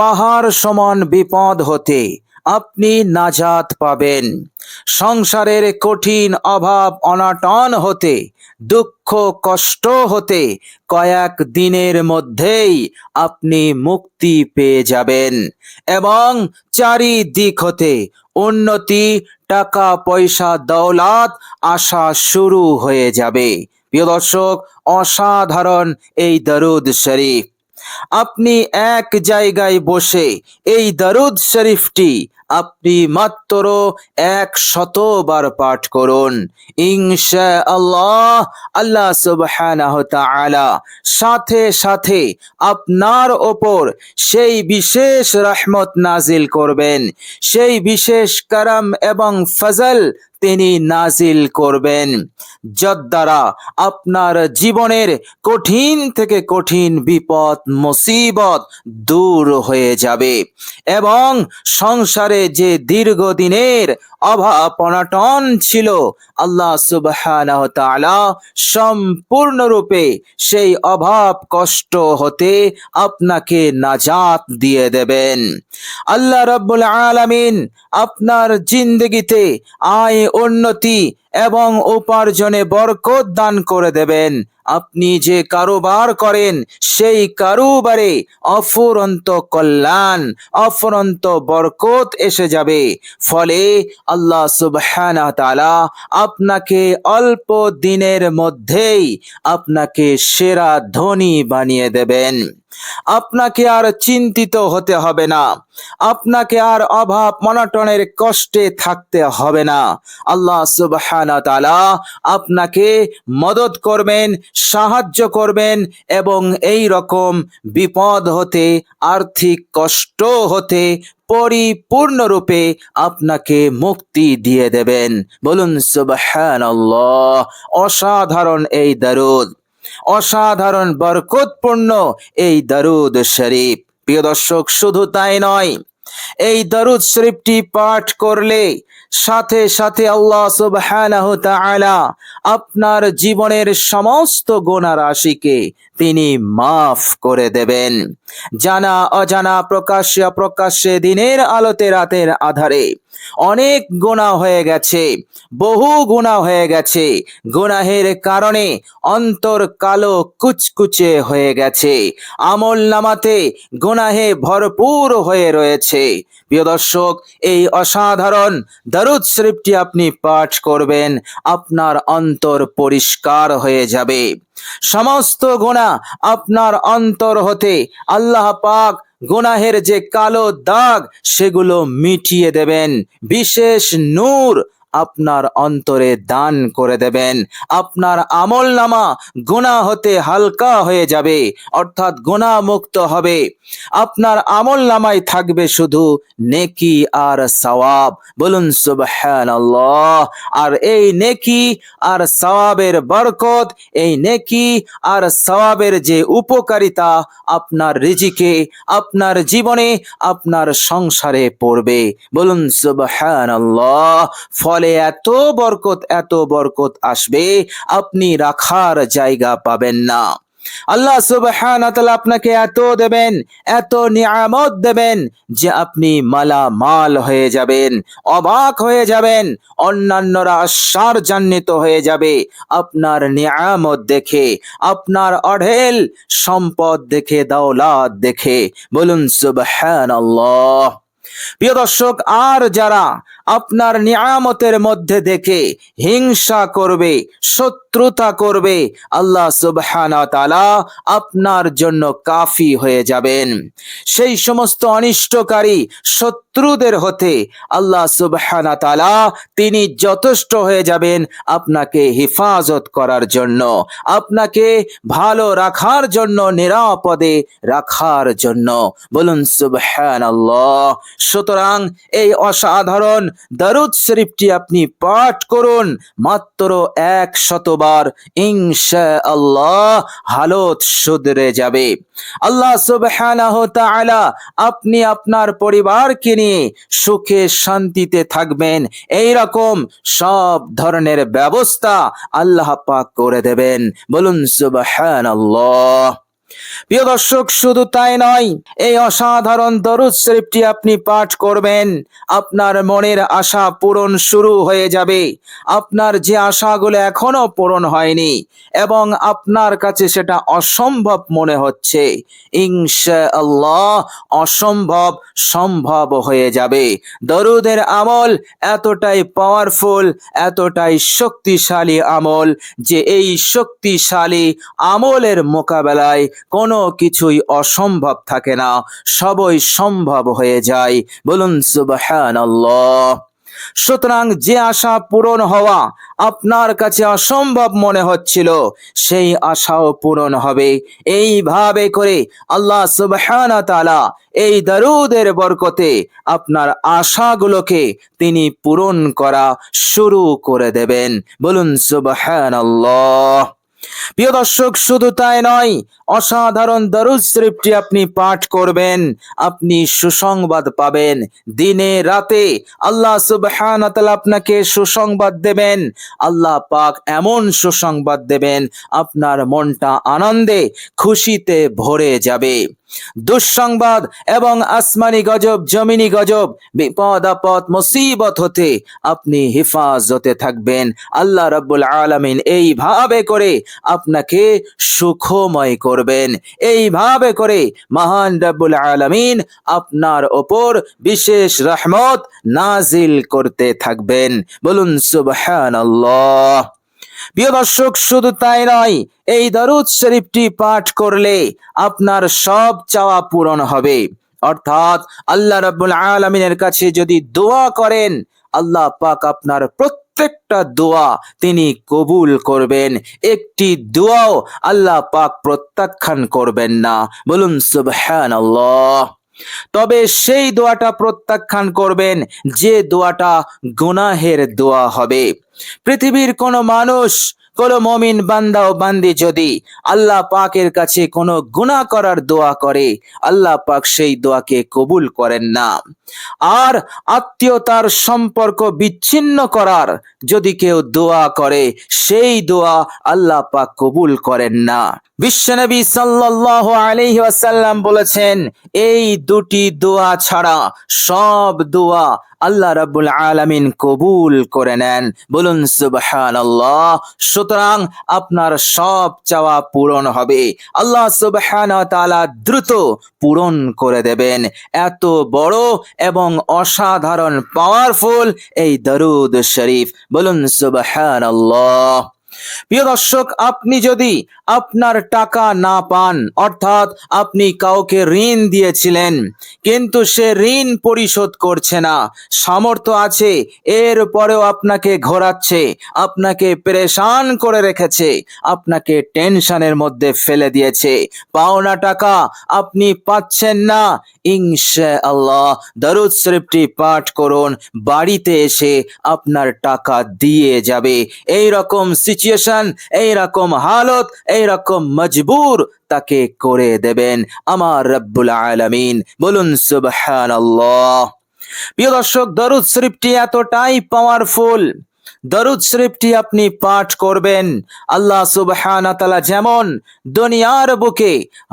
পাহাড় সমান বিপদ হতে আপনি নাজাত পাবেন। সংসারের কঠিন অভাব অনাটন হতে, দুঃখ কষ্ট হতে কয়েক দিনের মধ্যেই আপনি মুক্তি পেয়ে যাবেন এবং চারিদিক হতে উন্নতি, টাকা, পয়সা, দৌলত আসা শুরু হয়ে যাবে। প্রিয় দর্শক, অসাধারণ এই দরুদ শরীফ। আপনি এক জায়গায় বসে এই দারুদ শরীফটি আপনি মাত্র এক শতবার পাঠ করুন। ইনশা আল্লাহ আল্লাহ সাথে সাথে আপনার ওপর সেই বিশেষ রহমত নাজিল করবেন। সেই বিশেষ করম এবং ফজল তিনি নাজিল করবেন। যদ্বারা আপনার জীবনের কঠিন থেকে কঠিন বিপদ, মুসিবত দূর হয়ে যাবে এবং সংসারে যে দীর্ঘদিনের অভাব অনাটন ছিল, আল্লাহ তাআলা সম্পূর্ণরূপে সেই অভাব কষ্ট হতে আপনাকে নাজাত দিয়ে দেবেন। আল্লাহ রাব্বুল আলামিন আপনার জিন্দগিতে আয় উন্নতি এবং উপার্জনে বরকত দান করে দেবেন। আপনি যে কারোবার করেন, সেই কারোবারে অফুরন্ত কল্যাণ, অফুরন্ত বরকত এসে যাবে। ফলে আল্লাহ সুবহানাহু তাআলা আপনাকে অল্প দিনের মধ্যেই আপনাকে সেরা ধনী বানিয়ে দেবেন। আপনাকে আর চিন্তিত হতে হবে না। আপনাকে আর অভাব মনাটনের কষ্টে থাকতে হবে না। আল্লাহ সুবহানাহু তাআলা আপনাকে মদত করবেন, সাহায্য করবেন এবং এই রকম বিপদ হতে, আর্থিক কষ্ট হতে পরিপূর্ণরূপে আপনাকে মুক্তি দিয়ে দেবেন। বলুন সুবহানাল্লাহ, অসাধারণ এই দরুদ। অসাধারণ বরকতপূর্ণ এই দারুদ শরীফ। প্রিয় দর্শক শুধু তাই নয় এই দরুদ শরীফটি পাঠ করলে সাথে সাথে আল্লাহ সুবহানাহু তাআলা আপনার জীবনের সমস্ত গোনা রাশিকে তিনি মাফ করে দেবেন। জানা, অজানা, প্রকাশ্যে দিনের আলোতে, রাতের আধারে অনেক গুণা হয়ে গেছে, বহু গুণা হয়ে গেছে। গুনাহের কারণে অন্তর কালো কুচকুচে হয়ে গেছে। আমল নামাতে গুনাহে ভরপুর হয়ে রয়েছে। প্রিয় দর্শক, এই অসাধারণ দারুদ শরীফটি আপনি পাঠ করবেন, আপনার অন্তর পরিষ্কার হয়ে যাবে। সমস্ত গোনা আপনার অন্তর হতে আল্লাহ পাক গুনাহের যে কালো দাগ, সেগুলো মিটিয়ে দেবেন। বিশেষ নূর আপনার অন্তরে দান করে দেবেন। আপনার আমল নামা গুণা হতে হালকা হয়ে যাবে, অর্থাৎ গুণা মুক্ত হবে। আপনার আমল নামায় থাকবে শুধু নেকি আর সওয়াব। বলুন, সুবহানাল্লাহ। আর এই নেকি আর সওয়াবের বরকত, এই নেকি আর সওয়াবের যে উপকারিতা আপনার রিজিকে, আপনার জীবনে, আপনার সংসারে পড়বে। বলুন, সুবহানাল্লাহ। ফলে এত বরকত এত বরকত আসবে, আপনি রাখার জায়গা পাবেন না। আল্লাহ সুবহানাহু আপনাকে এত দেবেন, এত নিয়ামত দেবেন যে আপনি মালামাল হয়ে যাবেন, অবাক হয়ে যাবেন, অন্যান্যরা আশ্চর্যান্বিত হয়ে যাবে। আপনার নিয়ামত দেখে, আপনার অঢেল সম্পদ দেখে দৌলত দেখে, বলুন সুবহানাল্লাহ। প্রিয় দর্শক, আর যারা আপনার নিয়ামতের মধ্যে দেখে হিংসা করবে, শত্রুতা করবে, আল্লাহ তাআলা আপনার জন্য কাফি হয়ে যাবেন। সেই সমস্ত অনিষ্টকারী শত্রুদের হতে আল্লাহ তাআলা তিনি যথেষ্ট হয়ে যাবেন আপনাকে হেফাজত করার জন্য, আপনাকে ভালো রাখার জন্য, নিরাপদে রাখার জন্য। বলুন সুবহানাল্লাহ। সুতরাং এই অসাধারণ দরুদ শরীফটি আপনি পাঠ করুন মাত্র এক শতবার ইনশা আল্লাহ হালত শুধরে যাবে। আল্লাহ সুবহানাহু তাআলা আপনি আপনার পরিবারকে নিয়ে সুখে শান্তিতে থাকবেন। এই রকম সব ধরনের ব্যবস্থা আল্লাহ পাক করে দেবেন। বলুন সুবহানাল্লাহ। প্রিয় দর্শক, শুধু তাই নয়, এই অসাধারণ দরুদ শরীফটি আপনি পাঠ করবেন। আপনার মনের আশা পূরণ শুরু হয়ে যাবে। আপনার যে আশাগুলো এখনও পূরণ হয়নি এবং আপনার কাছে সেটা অসম্ভব মনে হচ্ছে ইনশা আল্লাহ অসম্ভব সম্ভব হয়ে যাবে। দরুদের আমল এতটাই পাওয়ারফুল এতটাই শক্তিশালী আমল যে এই শক্তিশালী আমলের মোকাবেলায় কোনো কিছুই অসম্ভব থাকে না। সবই সম্ভব হয়ে যায়। বলুন, সুবহানাল্লাহ। সুতরাং যে আশা পূরণ হওয়া আপনার কাছে অসম্ভব মনে হচ্ছিল, সেই আশাও পূরণ হবে। এইভাবে করে আল্লাহ সুবহানা এই দারুদের বরকতে আপনার আশাগুলোকে তিনি পূরণ করা শুরু করে দেবেন। বলুন, সুবহানাল্লাহ। প্রিয় দর্শক, শুধু তাই নয়, অসাধারণ দরুদ শরীফটি আপনি পাঠ করবেন, আপনি সুসংবাদ পাবেন। দিনে রাতে আল্লাহ সুবহান আপনাকে সুসংবাদ দেবেন, আল্লাহ পাক এমন সুসংবাদ দেবেন, আপনার মনটা আনন্দে খুশিতে ভরে যাবে। দুঃসংবাদ এবং আসমানি গজব, জমিনি গজব, বিপদ, আপদ, মুসিবত হতে আপনি হেফাজতে থাকবেন। আল্লাহ রাব্বুল আলমিন এইভাবে করে আপনাকে সুখময় করবেন। এইভাবে করে মহান রাব্বুল আলামিন আপনার ওপর বিশেষ রহমত নাজিল করতে থাকবেন। বলুন সুবহানাল্লাহ। প্রিয় দর্শক, শুধু তাই নয়, এই দরুদ শরীফটি পাঠ করলে আপনার সব চাওয়া পূরণ হবে। অর্থাৎ আল্লাহ রাব্বুল আলামিনের কাছে যদি দোয়া করেন, আল্লাহ পাক আপনার প্রত্যেকটা দোয়া তিনি কবুল করবেন। একটি দোয়াও আল্লাহ পাক প্রত্যাখ্যান করবেন না। বলুন, সুবহানাল্লাহ। তবে সেই দোয়াটা প্রত্যাখ্যান করবেন, যে দোয়াটা গুনাহের দোয়া হবে। পৃথিবীর কোন মানুষ, কোন মমিন, বান্দা ও বান্দি যদি আল্লাহ পাকের কাছে কোন গুনাহ করার দোয়া করে, আল্লাহ পাক সেই দোয়াকে কবুল করেন না। আর আত্মীয়তার সম্পর্ক বিচ্ছিন্ন করার যদি কেউ দোয়া করে, সেই দোয়া আল্লাহ পাক কবুল করেন না। বিশ্বনবী সাল্লাল্লাহু আলাইহি ওয়াসাল্লাম বলেছেন, এই দুটি দোয়া ছাড়া সব দোয়া আল্লাহ রাব্বুল আলামিন কবুল করে নেন। বলুন সুবহান আল্লাহ সুতরাং আপনার সব চাওয়া পূরণ হবে। আল্লাহ সুবহানাহু তালা দ্রুত পূরণ করে দেবেন। এত বড় এবং অসাধারণ পাওয়ারফুল এই দরুদ শরীফ। বলুন, সুবহানাল্লাহ। প্রিয় দর্শক, আপনি যদি আপনার টাকা না পান, অর্থাৎ আপনি কাউকে ঋণ দিয়েছিলেন, কিন্তু সে ঋণ পরিশোধ করছে না, সামর্থ্য আছে, এর পরেও আপনাকে ঘোরাচ্ছে, আপনাকে পেরেশান করে রেখেছে, আপনাকে টেনশনের মধ্যে ফেলে দিয়েছে। পাওনা টাকা আপনি পাচ্ছেন না ইনশা আল্লাহ দরুদ শরীফটি পাঠ করুন, বাড়িতে এসে আপনার টাকা দিয়ে যাবে। এই রকম সিচুয়েশন এই রকম হালত এই রকম মজবুর তাকে করে দেবেন আমার রব্বুল আলামিন। বলুন, সুবহানাল্লাহ। প্রিয় দর্শক, দরুদ শরীফটি এতটাই পাওয়ারফুল দরুদ শরীফটি আপনি পাঠ করবেন। আল্লাহ সুবহানাহু তাআলা যেমন দুনিয়ার বুকে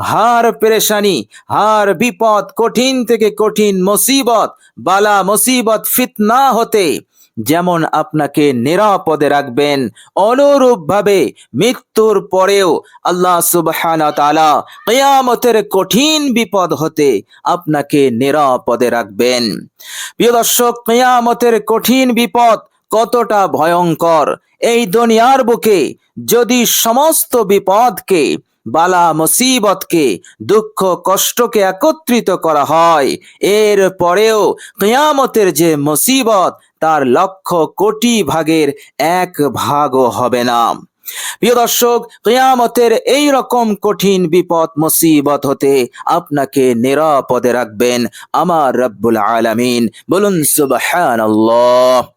হার পেরেশানি, হার বিপদ, কঠিন থেকে কঠিন মুসিবত, বালা মুসিবত, ফিতনা হতে যেমন আপনাকে নিরাপদে রাখবেন, অনুরূপভাবে মৃত্যুর পরেও আল্লাহ তাআলা কিয়ামতের কঠিন বিপদ হতে আপনাকে নিরাপদে রাখবেন। প্রিয় দর্শক, কিয়ামতের কঠিন বিপদ কতটা ভয়ঙ্কর। এই দুনিয়ার বুকে যদি সমস্ত বিপদকে, বালা মুসিবতকে, দুঃখ কষ্টকে একত্রিত করা হয়, এর পরেও কিয়ামতের যে মুসিবত, তার লক্ষ কোটি ভাগের এক ভাগও হবে না। প্রিয় দর্শক, কিয়ামতের এই রকম কঠিন বিপদ, মুসিবত হতে আপনাকে নিরাপদে রাখবেন আমার রব্বুল আলামিন। বলুন সুবহানাল্লাহ।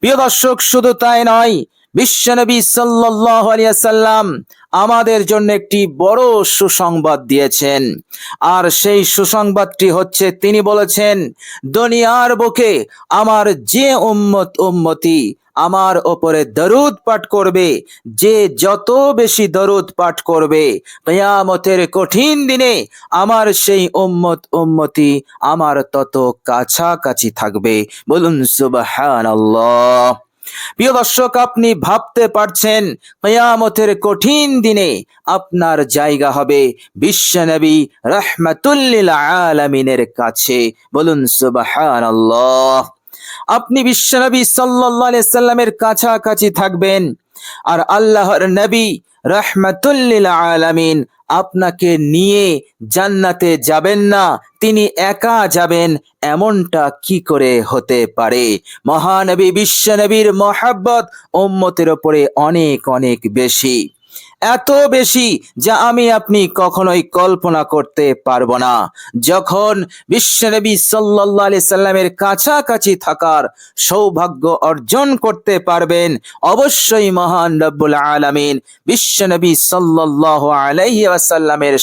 প্রিয় দর্শক শুধু তাই নয় বিশ্বনবী সাল্লাল্লাহু আলাইহি সাল্লাম আমাদের জন্য একটি বড় সুসংবাদ দিয়েছেন। আর সেই সুসংবাদটি হচ্ছে, তিনি বলেছেন, দুনিয়ার বুকে আমার যে উম্মত উম্মতি আমার ওপরে দরুদ পাঠ করবে, যে যত বেশি দরুদ পাঠ করবে, কেয়ামতের কঠিন দিনে আমার সেই উম্মত উম্মতি আমার তত কাছাকাছি থাকবে। বলুন, সুবহানাল্লাহ। প্রিয় দর্শক, আপনি ভাবতে পারছেন, কেয়ামতের কঠিন দিনে আপনার জায়গা হবে বিশ্বনবী রহমাতুল্লিল আলামিনের কাছে। বলুন, সুবহানাল্লাহ। আপনি বিশ্বনবী সাল্লাল্লাহু আলাইহি সাল্লামের কাছাকাছি থাকবেন, আর আল্লাহর নবী রহমাতুল্লিল আলামিন আপনাকে নিয়ে জান্নাতে যাবেন না। তিনি একা যাবেন, এমনটা কি করে হতে পারে? মহানবী, বিশ্বনবীর মহাব্বত ওম্মতের ওপরে অনেক অনেক বেশি। এত বেশি যা আমি আপনি কখনোই কল্পনা করতে পারব না। যখন বিশ্বনবী সাল্লাল্লাহু আলাইহি সাল্লামের কাছাকাছি থাকার সৌভাগ্য অর্জন করতে পারবেন, অবশ্যই মহান রব্বুল আলামিন বিশ্বনবী সাল্লাল্লাহু আলাইহি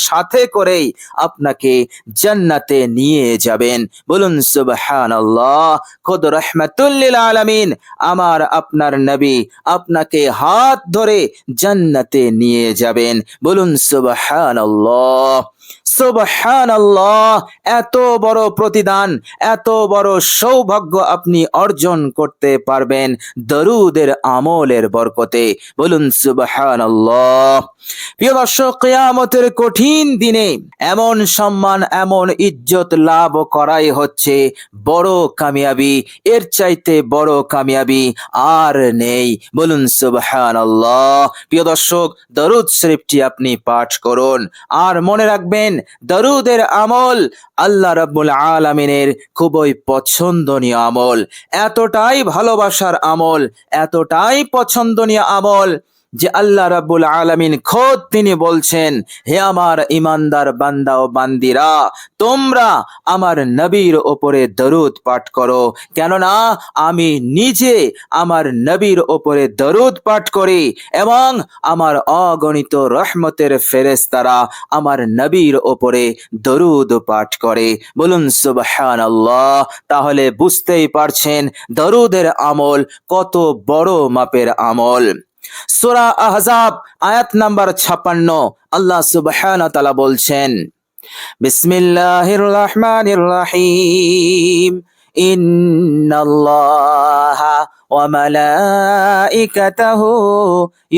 সাথে করেই আপনাকে জান্নাতে নিয়ে যাবেন। বলুন, সুবহানাল্লাহ, খোদ আলামিন, আমার আপনার নবী আপনাকে হাত ধরে জান্নাতে নিয়ে যাবেন। বলুন সুবহানাল্লাহ, এত বড় প্রতিদান, এত বড় সৌভাগ্য আপনি অর্জন করতে পারবেন দরুদের আমলের বরকতে। বলুন সুবহানাল্লাহ। প্রিয় দর্শক, কিয়ামতের কঠিন দিনে এমন সম্মান, এমন ইজ্জত লাভ করাই হচ্ছে বড় কামিয়াবি, এর চাইতে বড় কামিয়াবি আর নেই। বলুন সুবহানাল্লাহ। প্রিয় দর্শক, দরুদ শরীফটি আপনি পাঠ করুন। আর মনে রাখবেন দরুদের আমল আল্লাহ রাব্বুল আলামিনের খুবই পছন্দনীয় আমল। এতটাই ভালোবাসার আমল এতটাই পছন্দনীয় আমল যে আল্লাহ রাব্বুল আলামিন খোদ তিনি বলছেন, হে আমার ইমানদার বান্দা ও বান্দিরা, তোমরা আমার নবীর ওপরে দরুদ পাঠ করো। কেননা আমি নিজে আমার নবীর ওপরে দরুদ পাঠ করি এবং আমার অগণিত রহমতের ফেরেশতারা আমার নবীর ওপরে দরুদ পাঠ করে। বলুন, সুবহানাল্লাহ। তাহলে বুঝতেই পারছেন দরুদের আমল কত বড় মাপের আমল। সূরা আহজাব আয়াত নাম্বার 56 আল্লাহ সুবহানাহু তাআলা বলছেন বিসমিল্লাহির রহমানির রহিম ইন্নাল্লাহা ওয়া মালাইকাতাহু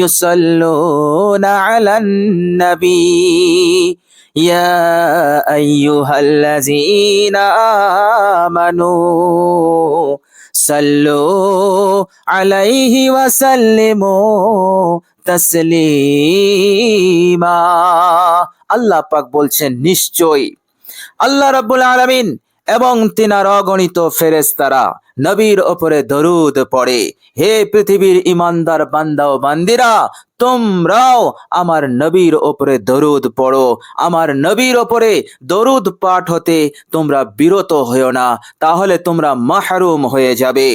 ইউসাল্লুনা আলান নবী يا أيها الذين آمنوا সাল্লু আলাইহি ওয়াসাল্লিমু তাসলিমা। আল্লাহ পাক বলছেন নিশ্চয়ই। আল্লাহ রাব্বুল আলামিন এবং তিনার অগণিত ফেরেস্তারা নবীর ওপরে দরুদ পড়ে, হে পৃথিবীর ইমানদার বান্দা ও বান্দিরা, তোমরাও আমার নবীর ওপরে দরুদ পড়ো। আমার নবীর ওপরে দরুদ পাঠ হতে তোমরা বিরত হও না, তাহলে তোমরা মাহরুম হয়ে যাবে।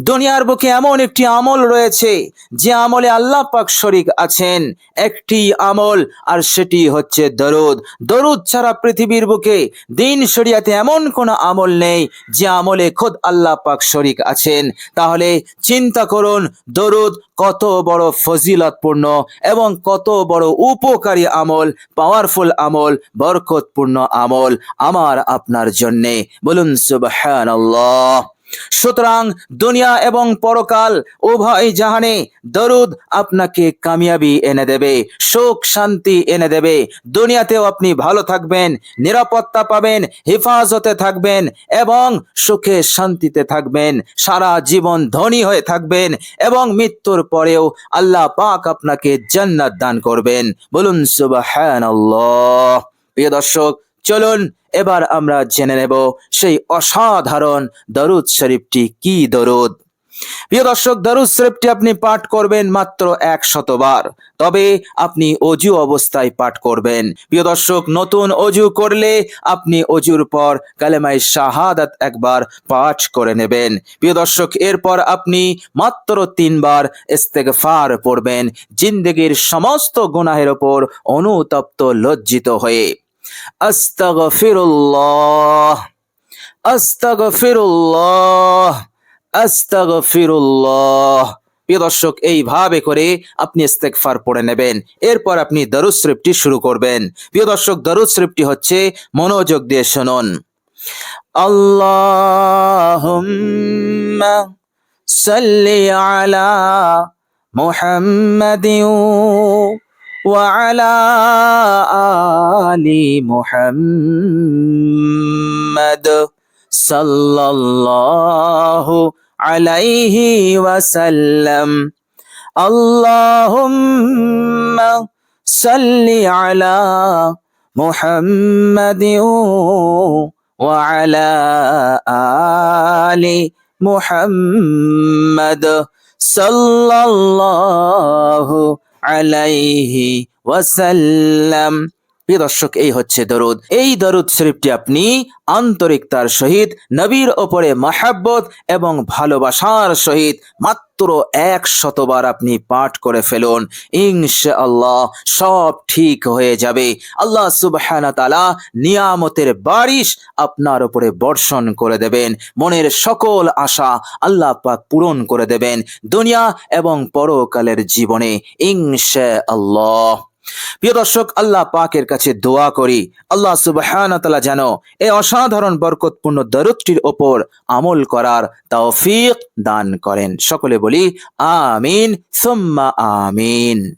দুনিয়ার বুকে এমন একটি আমল রয়েছে যে আমলে আল্লাহ পাক শরিক আছেন। একটি আমল আর সেটি হচ্ছে দরুদ। দরুদ ছাড়া পৃথিবীর বুকে দিন শরিয়াতে এমন কোনো আমল নেই যে আমলে খোদ আল্লাহ পাক শরিক আছেন। তাহলে চিন্তা করুন, দরুদ কত বড় ফজিলতপূর্ণ এবং কত বড় উপকারী আমল পাওয়ারফুল আমল, বরকতপূর্ণ আমল আমার আপনার জন্যে। বলুন, সুবহানাল্লাহ। সুতরাং দুনিয়া এবং পরকাল উভয় জাহানে দরুদ আপনাকে কামিয়াবি এনে দেবে, সুখ, শান্তি এনে দেবে। দুনিয়াতেও আপনি ভালো থাকবেন, নিরাপত্তা পাবেন, হেফাজতে থাকবেন এবং সুখে শান্তিতে থাকবেন। সারা জীবন ধনী হয়ে থাকবেন এবং মৃত্যুর পরেও আল্লাহ পাক আপনাকে জান্নাত দান করবেন। বলুন সুবহানাল্লাহ। প্রিয় দর্শক চলুন, এবার আমরা জেনে নেব সেই অসাধারণ দরুদ শরীফটি কি দরুদ। প্রিয় দর্শক, দারুদ শরীফটি আপনি পাঠ করবেন মাত্র এক শতবার, তবে আপনি অজু অবস্থায় পাঠ করবেন। প্রিয় দর্শক, নতুন অজু করলে আপনি অজুর পর কালেমাই শাহাদাত একবার পাঠ করে নেবেন। প্রিয় দর্শক, এরপর আপনি মাত্র তিনবার ইস্তেগফার পড়বেন, জিন্দগির সমস্ত গুনাহের ওপর অনুতপ্ত লজ্জিত হয়ে। আস্তাগফিরুল্লাহ আস্তাগফিরুল্লাহ আস্তাগফিরুল্লাহ। প্রিয় দর্শক, এইভাবে করে আপনি ইস্তেগফার পড়ে নেবেন। এরপর আপনি দরুদ শরীফটি শুরু করবেন। প্রিয় দর্শক দরুদ শরীফটি হচ্ছে মনোযোগ দিয়ে শুনুন। আল্লাহুম্মা সাল্লি আলা মুহাম্মাদিন وعلى آل محمد صلى الله عليه وسلم. اللهم صل على محمد وعلى آل محمد صلى الله আলাইহি ওয়াসাল্লাম প্রিয় দর্শক, এই হচ্ছে দরুদ। এই দরুদ শরীফটি আপনি আন্তরিকতার সহিত, নবীর ওপরে মাহাব্বত এবং ভালোবাসার সহিত মাত্র এক শতবার আপনি পাঠ করে ফেলুন। ইনশাআল্লাহ সব ঠিক হয়ে যাবে। আল্লাহ সুবহানাহু তাআলা নিয়ামতের বারিশ আপনার উপরে বর্ষণ করে দেবেন। মনের সকল আশা আল্লাহ পাক পূরণ করে দেবেন। দুনিয়া এবং পরকালের জীবনে। ইনশাআল্লাহ। প্রিয় দর্শক, আল্লাহ পাকের কাছে দোয়া করি। আল্লাহ সুবহানাহু তাআলা যেন এই অসাধারণ বরকতপূর্ণ দরুদটির ওপর আমল করার তৌফিক দান করেন। সকলে বলি, আমিন, সুম্মা আমিন।